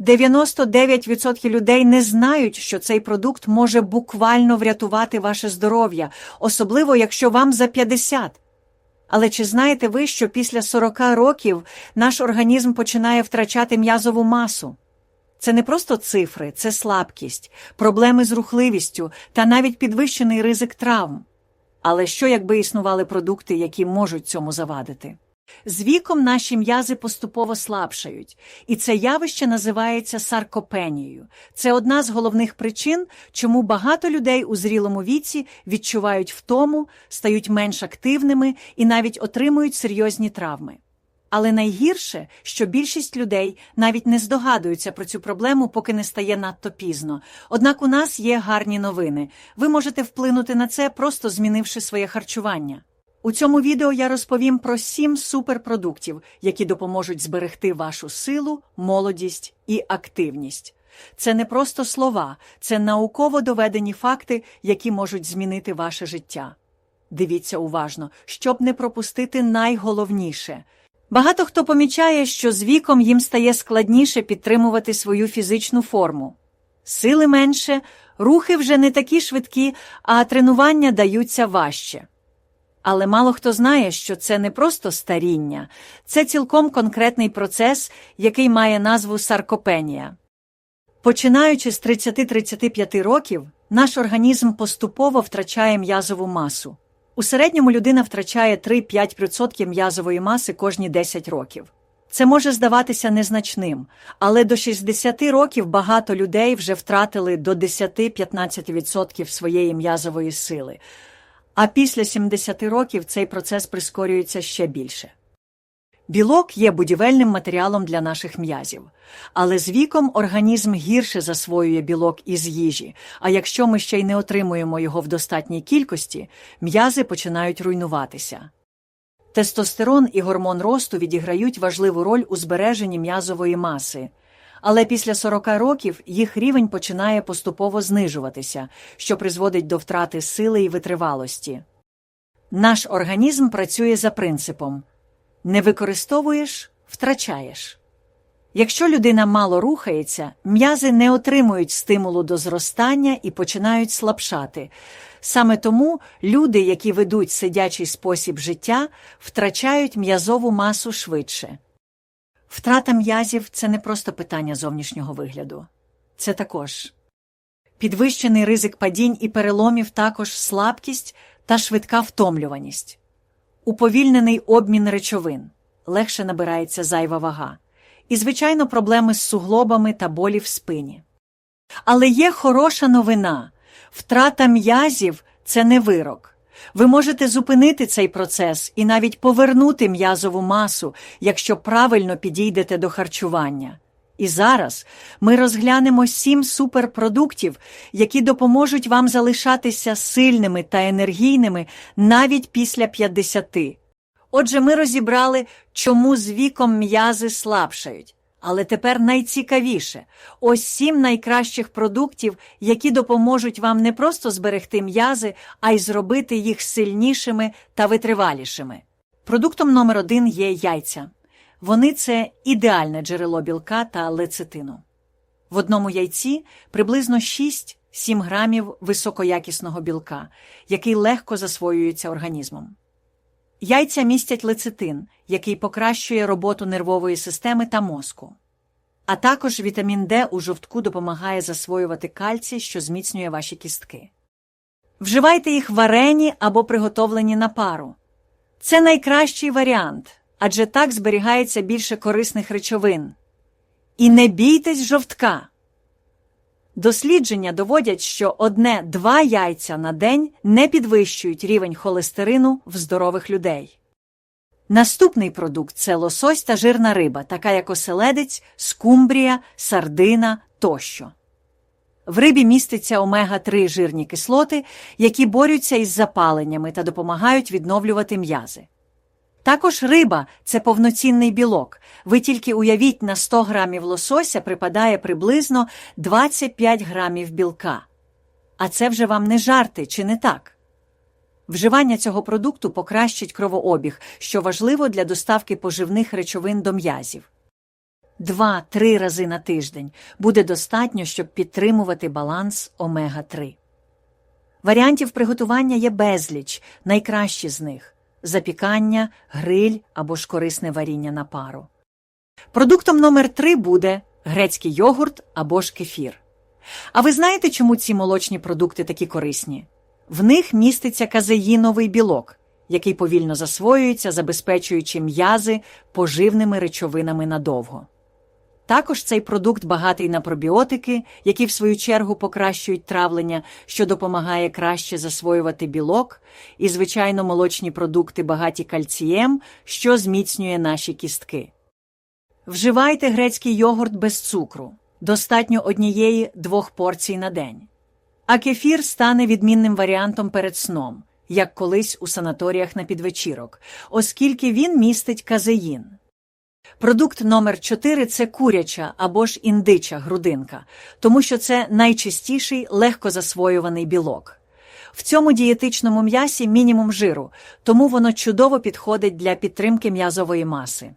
99% людей не знають, що цей продукт може буквально врятувати ваше здоров'я, особливо якщо вам за 50. Але чи знаєте ви, що після 40 років наш організм починає втрачати м'язову масу? Це не просто цифри, це слабкість, проблеми з рухливістю та навіть підвищений ризик травм. Але що, якби існували продукти, які можуть цьому завадити? З віком наші м'язи поступово слабшають, і це явище називається саркопенією. Це одна з головних причин, чому багато людей у зрілому віці відчувають втому, стають менш активними і навіть отримують серйозні травми. Але найгірше, що більшість людей навіть не здогадуються про цю проблему, поки не стає надто пізно. Однак у нас є гарні новини. Ви можете вплинути на це, просто змінивши своє харчування. У цьому відео я розповім про сім суперпродуктів, які допоможуть зберегти вашу силу, молодість і активність. Це не просто слова, це науково доведені факти, які можуть змінити ваше життя. Дивіться уважно, щоб не пропустити найголовніше. Багато хто помічає, що з віком їм стає складніше підтримувати свою фізичну форму. Сили менше, рухи вже не такі швидкі, а тренування даються важче. Але мало хто знає, що це не просто старіння, це цілком конкретний процес, який має назву саркопенія. Починаючи з 30-35 років, наш організм поступово втрачає м'язову масу. У середньому людина втрачає 3-5% м'язової маси кожні 10 років. Це може здаватися незначним, але до 60 років багато людей вже втратили до 10-15% своєї м'язової сили, а після 70 років цей процес прискорюється ще більше. Білок є будівельним матеріалом для наших м'язів, але з віком організм гірше засвоює білок із їжі, а якщо ми ще й не отримуємо його в достатній кількості, м'язи починають руйнуватися. Тестостерон і гормон росту відіграють важливу роль у збереженні м'язової маси, але після 40 років їх рівень починає поступово знижуватися, що призводить до втрати сили і витривалості. Наш організм працює за принципом не використовуєш втрачаєш. Якщо людина мало рухається, м'язи не отримують стимулу до зростання і починають слабшати. Саме тому люди, які ведуть сидячий спосіб життя, втрачають м'язову масу швидше. Втрата м'язів це не просто питання зовнішнього вигляду, це також. Підвищений ризик падінь і переломів, також слабкість та швидка втомлюваність, уповільнений обмін речовин, легше набирається зайва вага, і, звичайно, проблеми з суглобами та болі в спині. Але є хороша новина. Втрата м'язів це не вирок. Ви можете зупинити цей процес і навіть повернути м'язову масу, якщо правильно підійдете до харчування. І зараз ми розглянемо сім суперпродуктів, які допоможуть вам залишатися сильними та енергійними навіть після 50. Отже, ми розібрали, чому з віком м'язи слабшають. Але тепер найцікавіше ось сім найкращих продуктів, які допоможуть вам не просто зберегти м'язи, а й зробити їх сильнішими та витривалішими. Продуктом номер один є яйця. Вони це ідеальне джерело білка та лецитину. В одному яйці приблизно 6-7 грамів високоякісного білка, який легко засвоюється організмом. Яйця містять лецитин, який покращує роботу нервової системи та мозку. А також вітамін Д у жовтку допомагає засвоювати кальцій, що зміцнює ваші кістки. Вживайте їх варені або приготовлені на пару. Це найкращий варіант, адже так зберігається більше корисних речовин. І не бійтесь жовтка. Дослідження доводять, що одне-два яйця на день не підвищують рівень холестерину в здорових людей. Наступний продукт це лосось та жирна риба, така як оселедець, скумбрія, сардина тощо. В рибі міститься омега-3 жирні кислоти, які борються із запаленнями та допомагають відновлювати м'язи. Також риба це повноцінний білок. Ви тільки уявіть, на 100 грамів лосося припадає приблизно 25 грамів білка. А це вже вам не жарти, чи не так? Вживання цього продукту покращить кровообіг, що важливо для доставки поживних речовин до м'язів. 2-3 рази на тиждень буде достатньо, щоб підтримувати баланс омега-3. Варіантів приготування є безліч, найкращі з них запікання, гриль або ж корисне варіння на пару. Продуктом номер 3 буде грецький йогурт або ж кефір. А ви знаєте, чому ці молочні продукти такі корисні? В них міститься казеїновий білок, який повільно засвоюється, забезпечуючи м'язи поживними речовинами надовго. Також цей продукт багатий на пробіотики, які в свою чергу покращують травлення, що допомагає краще засвоювати білок, і, звичайно, молочні продукти багаті кальцієм, що зміцнює наші кістки. Вживайте грецький йогурт без цукру, достатньо однієї-двох порцій на день. А кефір стане відмінним варіантом перед сном, як колись у санаторіях на підвечірок, оскільки він містить казеїн. Продукт номер 4 це куряча або ж індича грудинка, тому що це найчистіший легкозасвоюваний білок. В цьому дієтичному м'ясі мінімум жиру, тому воно чудово підходить для підтримки м'язової маси.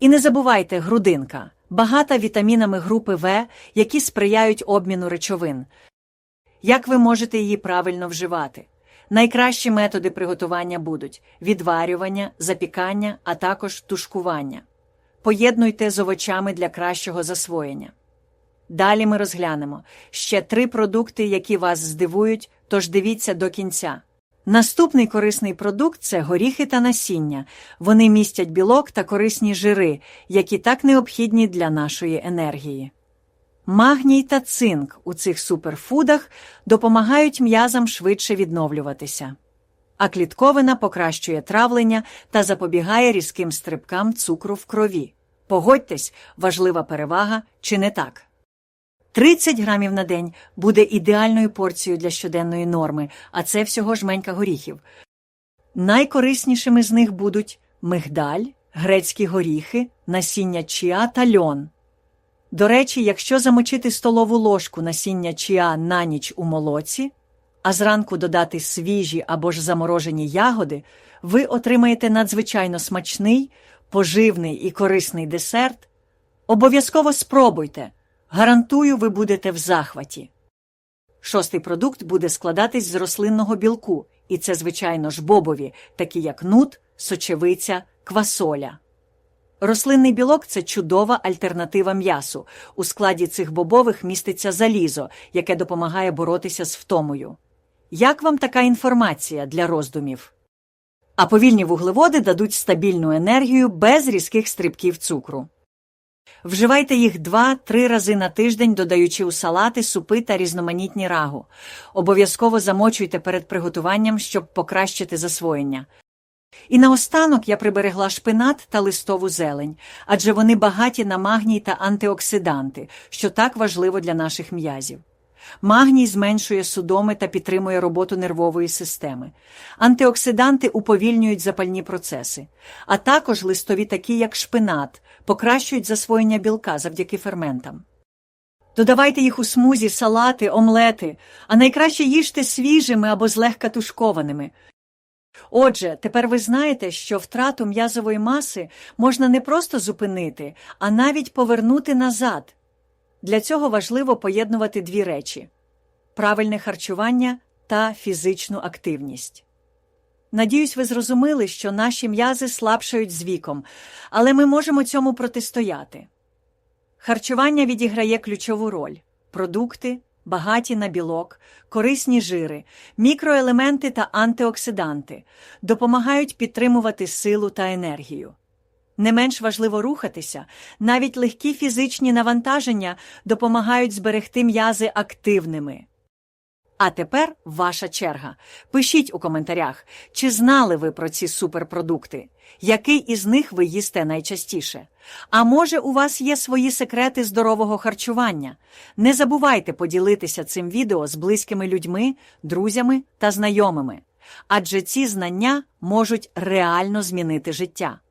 І не забувайте, грудинка багата вітамінами групи В, які сприяють обміну речовин. Як ви можете її правильно вживати? Найкращі методи приготування будуть відварювання, запікання, а також тушкування. Поєднуйте з овочами для кращого засвоєння. Далі ми розглянемо ще три продукти, які вас здивують, тож дивіться до кінця. Наступний корисний продукт це горіхи та насіння. Вони містять білок та корисні жири, які так необхідні для нашої енергії. Магній та цинк у цих суперфудах допомагають м'язам швидше відновлюватися. А клітковина покращує травлення та запобігає різким стрибкам цукру в крові. Погодьтесь, важлива перевага чи не так. 30 грамів на день буде ідеальною порцією для щоденної норми, а це всього жменька горіхів. Найкориснішими з них будуть мигдаль, грецькі горіхи, насіння чіа та льон. До речі, якщо замочити столову ложку насіння чіа на ніч у молоці, а зранку додати свіжі або ж заморожені ягоди, ви отримаєте надзвичайно смачний, поживний і корисний десерт. Обов'язково спробуйте. Гарантую, ви будете в захваті. Шостий продукт буде складатись з рослинного білку, і це, звичайно ж, бобові, такі як нут, сочевиця, квасоля. Рослинний білок це чудова альтернатива м'ясу. У складі цих бобових міститься залізо, яке допомагає боротися з втомою. Як вам така інформація для роздумів? А повільні вуглеводи дадуть стабільну енергію без різких стрибків цукру. Вживайте їх 2-3 рази на тиждень, додаючи у салати, супи та різноманітні рагу. Обов'язково замочуйте перед приготуванням, щоб покращити засвоєння. І наостанок я приберегла шпинат та листову зелень, адже вони багаті на магній та антиоксиданти, що так важливо для наших м'язів. Магній зменшує судоми та підтримує роботу нервової системи. Антиоксиданти уповільнюють запальні процеси, а також листові, такі як шпинат, покращують засвоєння білка завдяки ферментам. Додавайте їх у смузі, салати, омлети, а найкраще їжте свіжими або злегка тушкованими. Отже, тепер ви знаєте, що втрату м'язової маси можна не просто зупинити, а навіть повернути назад. Для цього важливо поєднувати дві речі правильне харчування та фізичну активність. Надіюсь, ви зрозуміли, що наші м'язи слабшають з віком, але ми можемо цьому протистояти. Харчування відіграє ключову роль продукти, багаті на білок, корисні жири, мікроелементи та антиоксиданти допомагають підтримувати силу та енергію. Не менш важливо рухатися, навіть легкі фізичні навантаження допомагають зберегти м'язи активними. А тепер ваша черга. Пишіть у коментарях, чи знали ви про ці суперпродукти, який із них ви їсте найчастіше. А може, у вас є свої секрети здорового харчування? Не забувайте поділитися цим відео з близькими людьми, друзями та знайомими, адже ці знання можуть реально змінити життя.